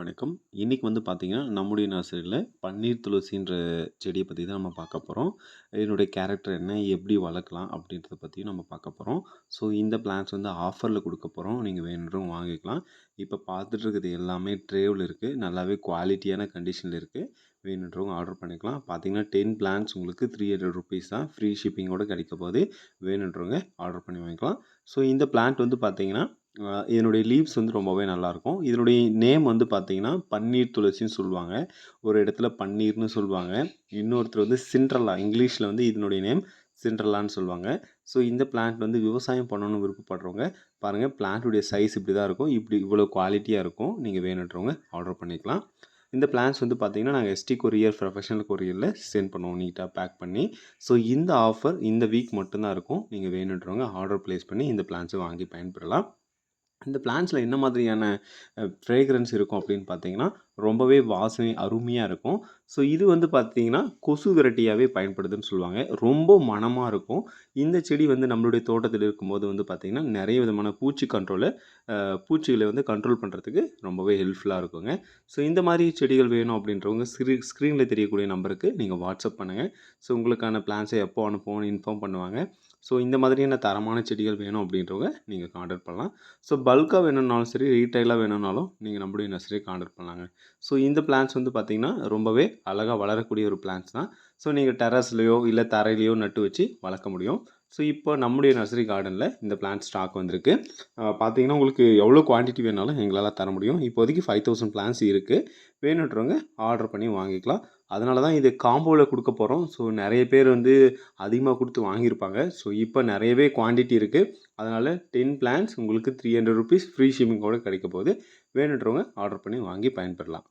வணக்கம். இன்னைக்கு வந்து பார்த்திங்கன்னா நம்முடைய நர்சரியில் பன்னீர் துளசின்ற செடியை பற்றி தான் நம்ம பார்க்க போகிறோம் இதனுடைய கேரக்டர் என்ன? எப்படி வளர்க்கலாம்? அப்படின்றத பற்றியும் நம்ம பார்க்க போகிறோம் ஸோ இந்த பிளான்ஸ் வந்து ஆஃபரில் கொடுக்க போகிறோம் நீங்கள் வேணும் வாங்கிக்கலாம். இப்போ பார்த்துட்டு இருக்கிறது எல்லாமே ட்ரேவில் இருக்குது நல்லாவே குவாலிட்டியான கண்டிஷனில் இருக்குது வேணுன்றவங்க ஆர்டர் பண்ணிக்கலாம். பார்த்தீங்கன்னா டென் பிளான்ஸ் உங்களுக்கு ₹300 தான். ஃப்ரீ ஷிப்பிங்கோட கிடைக்க போது வேணுன்றவங்க ஆர்டர் பண்ணி வாங்கிக்கலாம். ஸோ இந்த பிளான்ட் வந்து பார்த்தீங்கன்னா, இதனுடைய லீவ்ஸ் வந்து ரொம்பவே நல்லாயிருக்கும். இதனுடைய நேம் வந்து பார்த்தீங்கன்னா, பன்னீர் துளசின்னு சொல்லுவாங்க. ஒரு இடத்துல பன்னீர்னு சொல்லுவாங்க. இன்னொருத்தர் வந்து சிண்ட்ரெல்லா இங்கிலீஷில் வந்து இதனுடைய நேம் சிண்ட்ரெல்லான்னு சொல்லுவாங்க. ஸோ இந்த பிளான்ட் வந்து விவசாயம் பண்ணணும்னு விருப்பப்படுறவங்க, பாருங்கள் பிளான்ட்டுடைய சைஸ் இப்படி தான் இருக்கும். இப்படி இவ்வளோ குவாலிட்டியாக இருக்கும். நீங்கள் வேணுன்றவங்க ஆர்டர் பண்ணிக்கலாம். இந்த பிளான்ஸ் வந்து பார்த்தீங்கன்னா, நாங்கள் எஸ்டி கொரியர், ப்ரொஃபஷனல் கொரியரில் சென்ட் பண்ணுவோம் நீட்டாக பேக் பண்ணி. ஸோ இந்த ஆஃபர் இந்த வீக் மட்டும்தான் இருக்கும். நீங்கள் வேணுன்றவங்க ஆர்டர் ப்ளேஸ் பண்ணி இந்த பிளான்ஸை வாங்கி பயன்பெறலாம். இந்த பிளான்ஸில் என்ன மாதிரியான ஃப்ரேக்ரன்ஸ் இருக்கும் அப்படின்னு பார்த்தீங்கன்னா, ரொம்பவே வாசனை அருமையாக இருக்கும். ஸோ இது வந்து பார்த்தீங்கன்னா, கொசு விரட்டியாகவே பயன்படுதுன்னு சொல்லுவாங்க. ரொம்ப மனமாக இருக்கும். இந்த செடி வந்து நம்மளுடைய தோட்டத்தில் இருக்கும்போது வந்து பார்த்திங்கன்னா நிறைய விதமான பூச்சி கண்ட்ரோலு பூச்சிகளை வந்து கண்ட்ரோல் பண்ணுறதுக்கு ரொம்பவே ஹெல்ப்ஃபுல்லாக இருக்குங்க. ஸோ இந்த மாதிரி செடிகள் வேணும் அப்படின்றவங்க ஸ்க்ரீ ஸ்க்ரீனில் தெரியக்கூடிய நம்பருக்கு நீங்கள் வாட்ஸ்அப் பண்ணுங்கள் ஸோ உங்களுக்கான பிளான்ஸை எப்போ அனுப்புவோம்னு இன்ஃபார்ம் பண்ணுவாங்க. ஸோ இந்த மாதிரியான தரமான செடிகள் வேணும் அப்படின்றவங்க நீங்கள் கான்டாக்ட் பண்ணலாம். ஸோ பல்காக வேணும்னாலும் சரி, ரீட்டைலாக வேணும்னாலும் நீங்கள் நம்முடைய நர்சரியை கான்டாக்ட் பண்ணலாங்க. ஸோ இந்த பிளான்ஸ் வந்து பார்த்தீங்கன்னா, ரொம்பவே அழகாக வளரக்கூடிய ஒரு பிளான்ஸ் தான். ஸோ நீங்கள் டெர்ரஸ்லயோ, இல்லை தரையிலையோ நட்டு வச்சு வளர்க்க முடியும். ஸோ இப்போ நம்முடைய நர்சரி கார்டனில் இந்த பிளான்ட் ஸ்டாக் வந்திருக்கு. பார்த்தீங்கன்னா, உங்களுக்கு எவ்வளோ குவான்டிட்டி வேணாலும் எங்களால் தர முடியும். இப்போதைக்கு ஃபைவ் தௌசண்ட் பிளான்ஸ் இருக்குது வேணுன்றவங்க ஆர்டர் பண்ணி வாங்கிக்கலாம். அதனால தான் இது காம்போவில் கொடுக்க போகிறோம் ஸோ நிறைய பேர் வந்து அதிகமாக கொடுத்து வாங்கியிருப்பாங்க. ஸோ இப்போ நிறையவே குவான்டிட்டி இருக்குது அதனால் டென் பிளான்ஸ் உங்களுக்கு ₹300 ஃப்ரீ ஷிப்பிங்கோட கிடைக்க போகுது. வேணுன்றவங்க ஆர்டர் பண்ணி வாங்கி பயன்பெறலாம்.